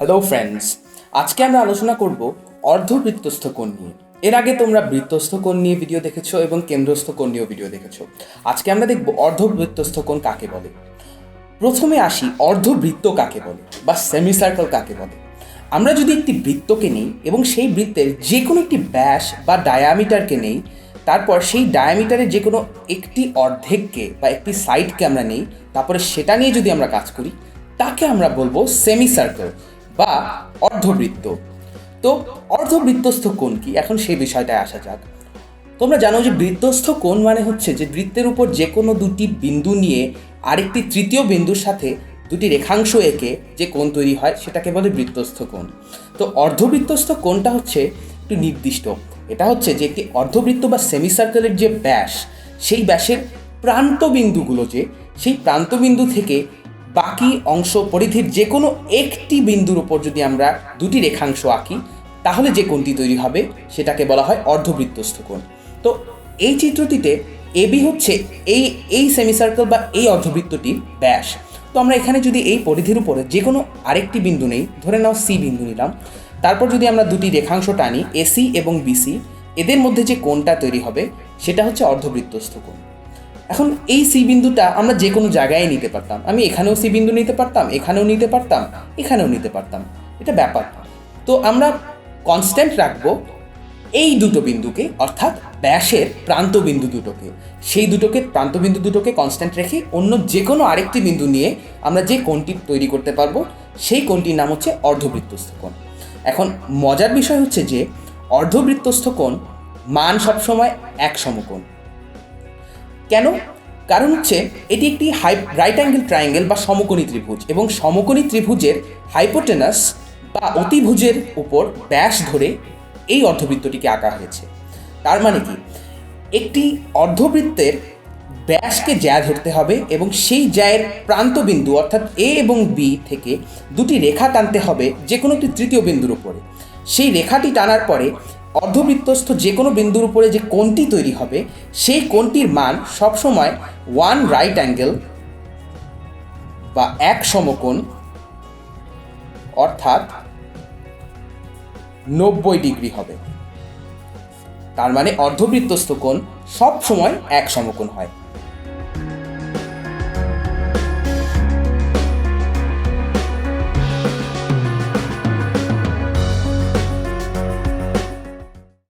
Hello friends আজকে আমরা আলোচনা করব অর্ধবৃত্তস্থ কোণ নিয়ে। এর আগে তোমরা বৃত্তস্থ কোণ নিয়ে ভিডিও দেখেছ এবং কেন্দ্রস্থ কোণ নিয়েও ভিডিও দেখেছ। আজকে আমরা দেখব অর্ধবৃত্তস্থ কোণ কাকে বলে। প্রথমে আসি অর্ধবৃত্ত কাকে বলে বা সেমি সার্কেল কাকে বলে। আমরা যদি একটি বৃত্তকে নেই এবং সেই বৃত্তের যে কোনো একটি ব্যাস বা ডায়ামিটারকে নেই, তারপর সেই ডায়ামিটারের যে কোনো একটি অর্ধেককে বা একটি সাইডকে আমরা নেই, তারপরে সেটা নিয়ে যদি আমরা কাজ করি, তাকে আমরা বলব সেমি সার্কেল বা অর্ধবৃত্ত। তো অর্ধবৃত্তস্থ কোণ কি? এখন সেই বিষয়টায় আসা যাক। তোমরা জানো যে বৃত্তস্থ কোণ মানে হচ্ছে যে বৃত্তের উপর যে কোনো দুটি বিন্দু নিয়ে আরেকটি তৃতীয় বিন্দুর সাথে দুটি রেখাংশ এঁকে যে কোণ তৈরি হয়, সেটাকে বলে বৃত্তস্থ কোণ। তো অর্ধবৃত্তস্থ কোণটা হচ্ছে একটু নির্দিষ্ট। এটা হচ্ছে যে একটি অর্ধবৃত্ত বা সেমি সার্কেলের যে ব্যাস, সেই ব্যাসের প্রান্ত বিন্দুগুলো যে, সেই প্রান্ত বিন্দু থেকে বাকি অংশ পরিধির যে কোনো একটি বিন্দুর উপর যদি আমরা দুটি রেখাংশ আঁকি, তাহলে যে কোণটি তৈরি হবে সেটাকে বলা হয় অর্ধবৃত্তস্থ কোণ। তো এই চিত্রটিতে এবি হচ্ছে এই এই সেমিসার্কেল বা এই অর্ধবৃত্তটির ব্যাস। তো আমরা এখানে যদি এই পরিধির উপরে যে কোনো আরেকটি বিন্দু নেই, ধরে নাও সি বিন্দু নিলাম। তারপর যদি আমরা দুটি রেখাংশ টানি এসি এবং বিসি এদের মধ্যে যে কোণটা তৈরি হবে, সেটা হচ্ছে অর্ধবৃত্তস্থ কোণ। এখন এই সি বিন্দুটা আমরা যে কোনো জায়গায় নিতে পারতাম। আমি এখানেও সি বিন্দু নিতে পারতাম, এখানেও নিতে পারতাম, এখানেও নিতে পারতাম। এটা ব্যাপার। তো আমরা কনস্ট্যান্ট রাখব এই দুটো বিন্দুকে, অর্থাৎ ব্যাসের প্রান্ত বিন্দু দুটোকে। সেই দুটোকে, প্রান্ত বিন্দু দুটোকে কনস্ট্যান্ট রেখে অন্য যে কোনো আরেকটি বিন্দু নিয়ে আমরা যে কোণটি তৈরি করতে পারব, সেই কোণটির নাম হচ্ছে অর্ধবৃত্তস্থ কোণ। এখন মজার বিষয় হচ্ছে যে, অর্ধবৃত্তস্থ কোণ মান সবসময় এক সমকোণ। কেন? কারণ হচ্ছে এটি একটি হাই রাইট অ্যাঙ্গেল ট্রায়াঙ্গেল বা সমকোণী ত্রিভুজ এবং সমকোণী ত্রিভুজের হাইপোটেনাস বা অতিভুজের উপর ব্যাস ধরে এই অর্ধবৃত্তটিকে আঁকা হয়েছে। তার মানে কি? একটি অর্ধবৃত্তের ব্যাসকে জ্যা ধরতে হবে এবং সেই জ্যায়ের প্রান্তবিন্দু অর্থাৎ এ এবং বি থেকে দুটি রেখা টানতে হবে যে কোনো একটি তৃতীয় বিন্দুর উপরে। সেই রেখাটি টানার পরে অর্ধবৃত্তস্থ যে কোনো বিন্দুর উপরে যে কোণটি তৈরি হবে, সেই কোণটির মান সবসময় ওয়ান রাইট অ্যাঙ্গেল বা এক সমকোণ, অর্থাৎ নব্বই ডিগ্রি হবে। তার মানে অর্ধবৃত্তস্থ কোণ সব সময় এক সমকোণ হয়।